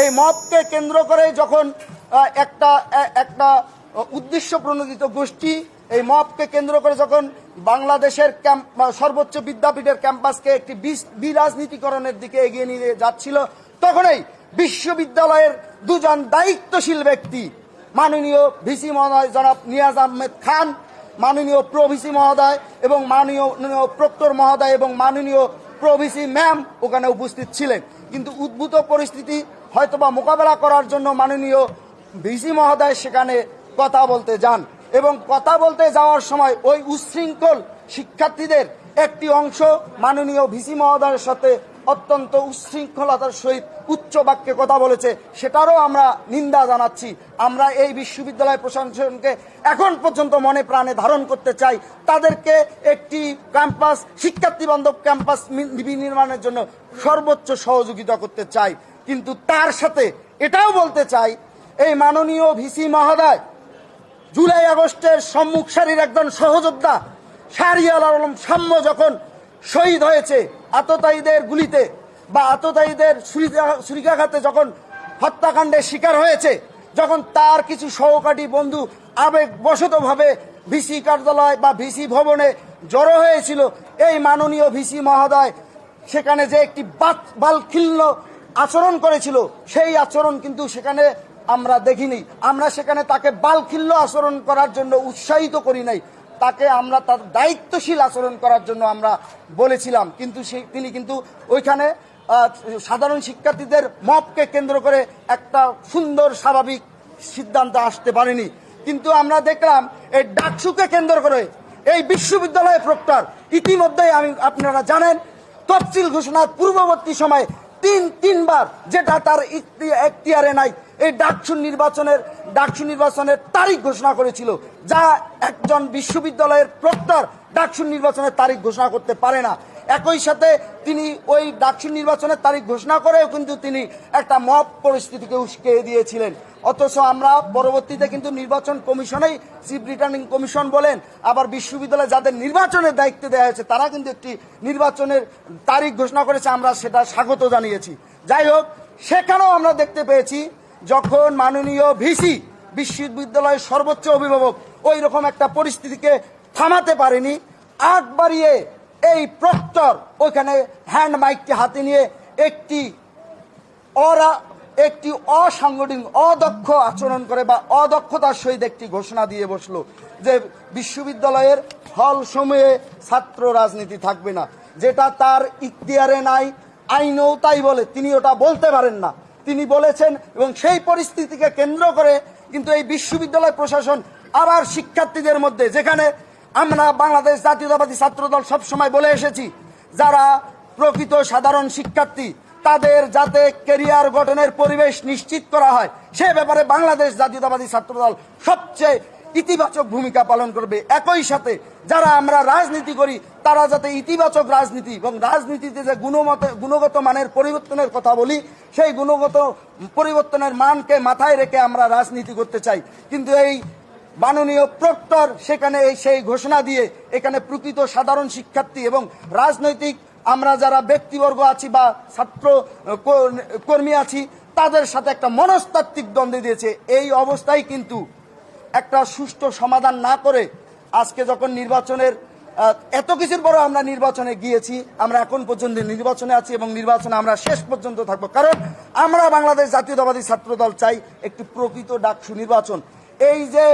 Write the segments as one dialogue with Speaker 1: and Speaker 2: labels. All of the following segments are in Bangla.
Speaker 1: এই মবকে কেন্দ্র করে যখন একটা একটা উদ্দেশ্য প্রণোদিত গোষ্ঠী এই মবকে কেন্দ্র করে যখন বাংলাদেশের সর্বোচ্চ বিদ্যাপীঠের ক্যাম্পাসকে একটি বিরাজনীতিকরণের দিকে এগিয়ে নিয়ে যাচ্ছিল, তখনই বিশ্ববিদ্যালয়ের দুজন দায়িত্বশীল ব্যক্তি, মাননীয় ভিসি মহোদয় জনাব নিয়াজ আহমেদ খান, মাননীয় প্রভিসি মহোদয় এবং মাননীয় প্রক্টর মহোদয় এবং মাননীয় প্রভিসি ম্যাম ওখানে উপস্থিত ছিলেন। কিন্তু উদ্ভূত পরিস্থিতি হয়তোবা মোকাবেলা করার জন্য মাননীয় ভিসি মহোদয় সেখানে কথা বলতে যান এবং কথা বলতে যাওয়ার সময় ওই উচ্ছৃঙ্খল শিক্ষার্থীদের একটি অংশ মাননীয় ভিসি মহোদয়ের সাথে অত্যন্ত উচ্ছৃঙ্খলতার সহিত উচ্চ বাক্যে কথা বলেছে। সেটারও আমরা নিন্দা জানাচ্ছি। আমরা এই বিশ্ববিদ্যালয় প্রশাসনকে এখন পর্যন্ত মনে প্রাণে ধারণ করতে চাই। তাদেরকে একটি ক্যাম্পাস শিক্ষার্থী বান্ধব ক্যাম্পাস নির্মাণের জন্য সর্বোচ্চ সহযোগিতা করতে চাই। কিন্তু তার সাথে এটাও বলতে চাই, এই মাননীয় ভিসি মহোদয়, জুলাই আগস্টের সম্মুখ সারির একজন সহযোদ্ধা, শাহরিয়াল আলম সাম্য যখন শহীদ হয়েছে, আততায়ীদের গুলিতে বা আততায়ীদের ছুরিকাঘাতে যখন হত্যাকাণ্ডের শিকার হয়েছে, যখন তার কিছু সহকারী বন্ধু আবেগবশতভাবে ভিসি কার্যালয় বা ভিসি ভবনে জড়ো হয়েছিল, এই মাননীয় ভিসি মহোদয়, সেখানে যে একটি বাত, বালখিল্য আচরণ করেছিল, সেই আচরণ কিন্তু সেখানে আমরা দেখিনি। আমরা সেখানে তাকে বালখিল্য আচরণ করার জন্য উৎসাহিত করি নাই। তাকে আমরা তার দায়িত্বশীল আচরণ করার জন্য আমরা বলেছিলাম। কিন্তু সেই তিনি কিন্তু ওইখানে সাধারণ শিক্ষার্থীদের মপকে কেন্দ্র করে একটা সুন্দর স্বাভাবিক সিদ্ধান্ত আসতে পারেনি। কিন্তু আমরা দেখলাম, এই ডাকসুকে কেন্দ্র করে এই বিশ্ববিদ্যালয় প্রক্টর ইতিমধ্যেই আমি আপনারা জানেন, তফসিল ঘোষণার পূর্ববর্তী সময়ে তিন, তিনবার যেটা তার এখতিয়ারে নাই, এই ডাকসু নির্বাচনের ডাকসু নির্বাচনের তারিখ ঘোষণা করেছিল। যা একজন বিশ্ববিদ্যালয়ের প্রক্টর ডাকসু নির্বাচনের তারিখ ঘোষণা করতে পারে না। একই সাথে তিনি ওই ডাকসু নির্বাচনের তারিখ ঘোষণা করেও কিন্তু তিনি একটা মব পরিস্থিতিকে উস্কে দিয়েছিলেন। অথচ আমরা পরবর্তীতে কিন্তু নির্বাচন কমিশনেই চিফ রিটার্নিং কমিশন বলেন, আবার বিশ্ববিদ্যালয়ে যাদের নির্বাচনের দায়িত্ব দেওয়া হয়েছে, তারা কিন্তু একটি নির্বাচনের তারিখ ঘোষণা করেছে, আমরা সেটা স্বাগত জানিয়েছি। যাই হোক, সেখানেও আমরা দেখতে পেয়েছি যখন মাননীয় ভিসি বিশ্ববিদ্যালয়ের সর্বোচ্চ অভিভাবক ওই রকম একটা পরিস্থিতিকে থামাতে পারেনি, আগ বাড়িয়ে এই প্রক্টর, ওইখানে হ্যান্ড মাইকটি হাতে নিয়ে একটি অরা, একটি অসাংগঠনিক, অদক্ষ আচরণ করে বা অদক্ষতার সহিত একটি ঘোষণা দিয়ে বসল যে বিশ্ববিদ্যালয়ের হল সময়ে ছাত্র রাজনীতি থাকবে না। যেটা তার ইখতিয়ারে নাই, আইনও তাই বলে, তিনি ওটা বলতে পারেন না। তিনি বলেছেন এবং সেই পরিস্থিতিকে কেন্দ্র করে কিন্তু এই বিশ্ববিদ্যালয় প্রশাসন আবার শিক্ষার্থীদের মধ্যে যেখানে আমরা বাংলাদেশ জাতীয়তাবাদী ছাত্রদল সবসময় বলে এসেছি, যারা প্রকৃত সাধারণ শিক্ষার্থী, তাদের যাতে কেরিয়ার গঠনের পরিবেশ নিশ্চিত করা হয়, সে ব্যাপারে বাংলাদেশ জাতীয়তাবাদী ছাত্রদল সবচেয়ে ইতিবাচক ভূমিকা পালন করবে। একই সাথে যারা আমরা রাজনীতি করি, তারা যাতে ইতিবাচক রাজনীতি এবং রাজনীতিতে যে গুণমত, গুণগত মানের পরিবর্তনের কথা বলি, সেই গুণগত পরিবর্তনের মানকে মাথায় রেখে আমরা রাজনীতি করতে চাই। কিন্তু এই মাননীয় প্রক্টর সেখানে সেই ঘোষণা দিয়ে এখানে প্রকৃত সাধারণ শিক্ষার্থী এবং রাজনৈতিক আমরা যারা ব্যক্তিবর্গ আছি বা ছাত্র কর্মী আছি, তাদের সাথে একটা মনস্তাত্ত্বিক দ্বন্দ্ব দিয়েছে। এই অবস্থায় কিন্তু একটা সুষ্ঠু সমাধান না করে আজকে যখন নির্বাচনের এত কিছুর পরও আমরা নির্বাচনে গিয়েছি, আমরা এখন পর্যন্ত নির্বাচনে আছি এবং নির্বাচনে আমরা শেষ পর্যন্ত থাকব। কারণ আমরা বাংলাদেশ জাতীয়তাবাদী ছাত্রদল চাই একটি প্রকৃত ডাকসু নির্বাচন। এই যে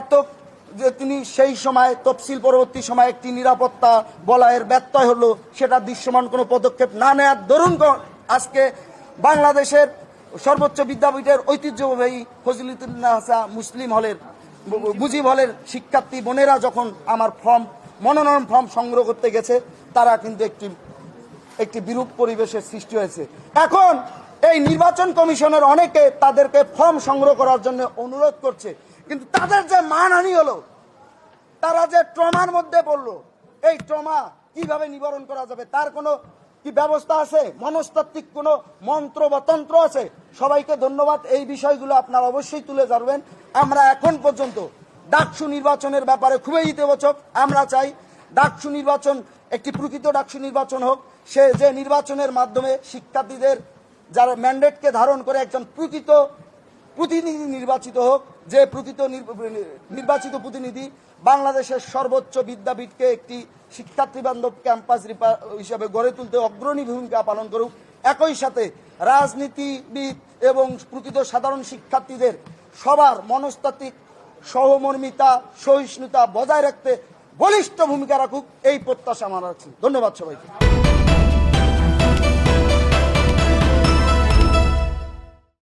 Speaker 1: এত যে তিনি সেই সময়, তফসিল পরবর্তী সময় একটি নিরাপত্তা বলয়ের ব্যত্যয় হলো, সেটা দৃশ্যমান কোনো পদক্ষেপ না নেওয়ার দরুন আজকে বাংলাদেশের সর্বোচ্চ বিদ্যাপীঠের ঐতিহ্যবাহী ফজিলতুল্লাহসা মুসলিম হলের মুজিব হলের শিক্ষার্থী বোনেরা যখন আমার ফর্ম, মনোনয়ন ফর্ম সংগ্রহ করতে গেছে, তারা কিন্তু একটি একটি বিরূপ পরিবেশের সৃষ্টি হয়েছে। এখন এই নির্বাচন কমিশনের অনেকে তাদেরকে ফর্ম সংগ্রহ করার জন্য অনুরোধ করছে। কিন্তু তাদের যে মানহানি হলো, তারা যে ট্রমার মধ্যে পড়ল, এই ট্রমা কীভাবে নিবারণ করা যাবে, তার কোনো কি ব্যবস্থা আছে? মনস্তাত্ত্বিক কোনো মন্ত্র বা তন্ত্র আছে? সবাইকে ধন্যবাদ, এই বিষয়গুলো আপনারা অবশ্যই তুলে ধরবেন। আমরা এখন পর্যন্ত ডাকসু নির্বাচনের ব্যাপারে খুবই ইতিবাচক, আমরা চাই ডাকসু নির্বাচন, একটি প্রকৃত ডাকসু নির্বাচন হোক। সে যে নির্বাচনের মাধ্যমে শিক্ষার্থীদের যারা ম্যান্ডেটকে ধারণ করে একজন প্রকৃত প্রতিনিধি নির্বাচিত হোক যে প্রকৃত নির- নির্বাচিত প্রতিনিধি বাংলাদেশের সর্বোচ্চ বিদ্যাপীঠকে একটি শিক্ষার্থী বান্ধব ক্যাম্পাস হিসাবে গড়ে তুলতে অগ্রণী ভূমিকা পালন করুক। একই সাথে রাজনীতিবিদ এবং প্রকৃত সাধারণ শিক্ষার্থীদের সবার মনস্তাত্ত্বিক সহমর্মিতা, সহিষ্ণুতা বজায় রাখতে বলিষ্ঠ ভূমিকা রাখুক, এই প্রত্যাশা আমার আছে। ধন্যবাদ সবাইকে।